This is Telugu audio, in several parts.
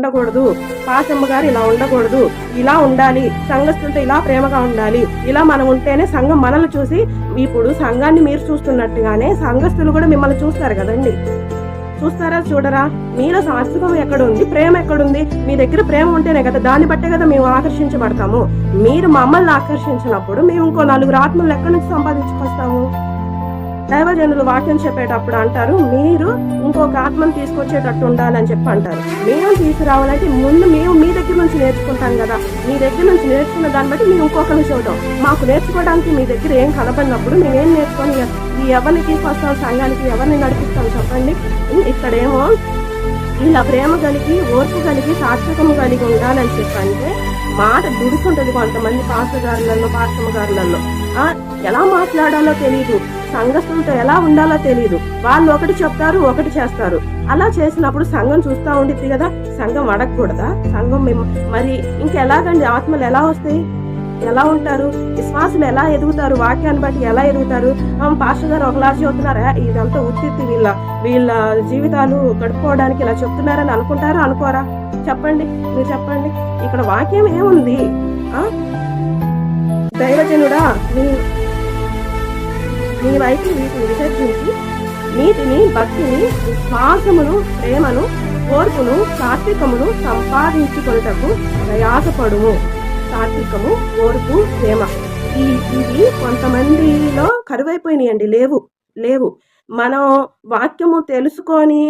ఉండకూడదు. పాసమ్మ గారు ఇలా ఉండకూడదు. ఇలా ఉండాలి. సంఘస్థులతో ఇలా ప్రేమగా ఉండాలి. ఇలా మనం ఉంటేనే సంఘం మనల్ని చూసి ఇప్పుడు సంఘాన్ని మీరు చూస్తున్నట్టుగానే సంఘస్థులు కూడా మిమ్మల్ని చూస్తారు కదండి. చూస్తారా చూడరా? మీలో సాత్వికం ఎక్కడుంది? ప్రేమ ఎక్కడుంది? మీ దగ్గర ప్రేమ ఉంటేనే కదా దాన్ని బట్టే కదా మేము ఆకర్షించబడతాము. మీరు మమ్మల్ని ఆకర్షించినప్పుడు మేము ఇంకో నలుగురు ఆత్మలు ఎక్కడి నుంచి సంపాదించుకొస్తాము? దైవజనులు వాక్యం చెప్పేటప్పుడు అంటారు మీరు ఇంకొక ఆత్మను తీసుకొచ్చేటట్టు ఉండాలని చెప్పి అంటారు. మేము తీసుకురావాలంటే ముందు మేము మీ దగ్గర నుంచి నేర్చుకుంటాం కదా. మీ దగ్గర నుంచి నేర్చుకున్న దాన్ని బట్టి మేము ఇంకొకరిని చూడటం మాకు నేర్చుకోవడానికి మీ దగ్గర ఏం కలపడినప్పుడు మేము నేర్చుకొని ఈ ఎవరిని తీసుకొస్తాం సంఘానికి ఎవరిని నడిపిస్తాం చెప్పండి. ఇక్కడేమో ఇలా ప్రేమ కలిగి ఓర్పు కలిగి సాత్వికము కలిగి ఉండాలని చెప్పంటే మాట దుడుకుంటుంది కొంతమంది పాస్టగారులలో పాశ్రమ గారులలో. ఎలా మాట్లాడాలో తెలియదు సంఘస్థులతో ఎలా ఉండాలో తెలియదు వాళ్ళు ఒకటి చెప్తారు ఒకటి చేస్తారు. అలా చేసినప్పుడు సంఘం చూస్తా ఉండిద్ది కదా సంఘం అడగకూడదా? సంఘం మేము మరి ఇంకెలాగండి? ఆత్మలు ఎలా వస్తాయి? ఎలా ఉంటారు? విశ్వాసులు ఎలా ఎదుగుతారు? వాక్యాన్ని బట్టి ఎలా ఎదుగుతారు? ఆ, పాస్టర్ గారు ఒకలా చెబుతున్నారా? ఇదంతా ఉత్తిత్తి వీళ్ళ వీళ్ళ జీవితాలు గడుపుకోవడానికి ఇలా చెప్తున్నారని అనుకుంటారా? అనుకోరా? చెప్పండి మీరు చెప్పండి. ఇక్కడ వాక్యం ఏముంది? దైవజనుడా నీ నీ వైపు వీటిని విసర్జించి నీతిని భక్తిని విశ్వాసమును ప్రేమను ఓర్పును సాత్వికమును సంపాదించుకొనుటకు ప్రయాసపడుము. సాత్వికము ఓర్పు ప్రేమ. ఈ ఇవి కొంతమందిలో కరువైపోయినాయండి. లేవు లేవు. మనం వాక్యము తెలుసుకొని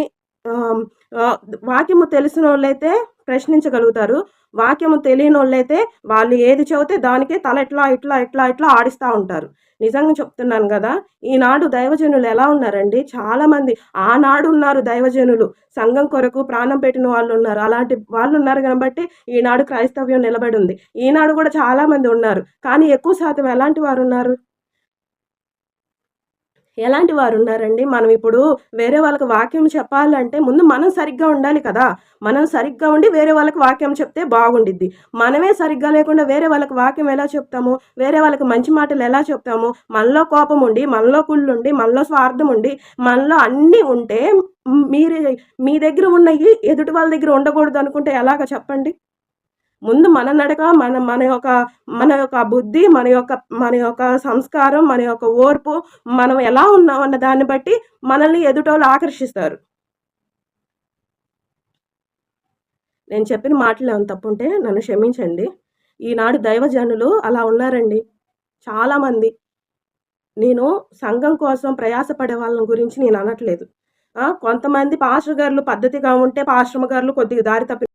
వాక్యము తెలిసిన వాళ్ళైతే ప్రశ్నించగలుగుతారు. వాక్యము తెలియని వాళ్ళైతే వాళ్ళు ఏది చెబితే దానికే తల ఇట్లా ఇట్లా ఇట్లా ఇట్లా ఆడిస్తూ ఉంటారు. నిజంగా చెప్తున్నాను కదా ఈనాడు దైవజనులు ఎలా ఉన్నారండి? చాలామంది ఆనాడు ఉన్నారు దైవజనులు. సంఘం కొరకు ప్రాణం పెట్టిన వాళ్ళు ఉన్నారు. అలాంటి వాళ్ళు ఉన్నారు కాబట్టి ఈనాడు క్రైస్తవ్యం నిలబడి ఉంది. ఈనాడు కూడా చాలామంది ఉన్నారు. కానీ ఎక్కువ శాతం ఎలాంటి వారు ఉన్నారు? ఎలాంటి వారు ఉన్నారండి మనం ఇప్పుడు వేరే వాళ్ళకి వాక్యం చెప్పాలంటే ముందు మనం సరిగ్గా ఉండాలి కదా. మనం సరిగ్గా ఉండి వేరే వాళ్ళకి వాక్యం చెప్తే బాగుండిద్ది. మనమే సరిగ్గా లేకుండా వేరే వాళ్ళకి వాక్యం ఎలా చెప్తాము? వేరే వాళ్ళకి మంచి మాటలు ఎలా చెప్తాము? మనలో కోపం ఉండి మనలో కుళ్ళు ఉండి మనలో స్వార్థం ఉండి మనలో అన్నీ ఉంటే మీరు మీ దగ్గర ఉన్నవి ఎదుటి వాళ్ళ దగ్గర ఉండకూడదు అనుకుంటే ఎలాగ చెప్పండి? ముందు మన నడక మన మన యొక్క మన యొక్క బుద్ధి మన యొక్క మన యొక్క సంస్కారం మన యొక్క ఓర్పు మనం ఎలా ఉన్నాం అన్న దాన్ని బట్టి మనల్ని ఎదుటోళ్ళు ఆకర్షిస్తారు. నేను చెప్పిన మాటలు ఏమైనా తప్పుంటే నన్ను క్షమించండి. ఈనాడు దైవజనులు అలా ఉన్నారండి. చాలామంది. నేను సంఘం కోసం ప్రయాసపడే వాళ్ళ గురించి నేను అనట్లేదు. కొంతమంది పాస్టర్ గారులు పద్ధతిగా ఉంటే పాశ్రమ గారులు కొద్దిగా దారి తప్పి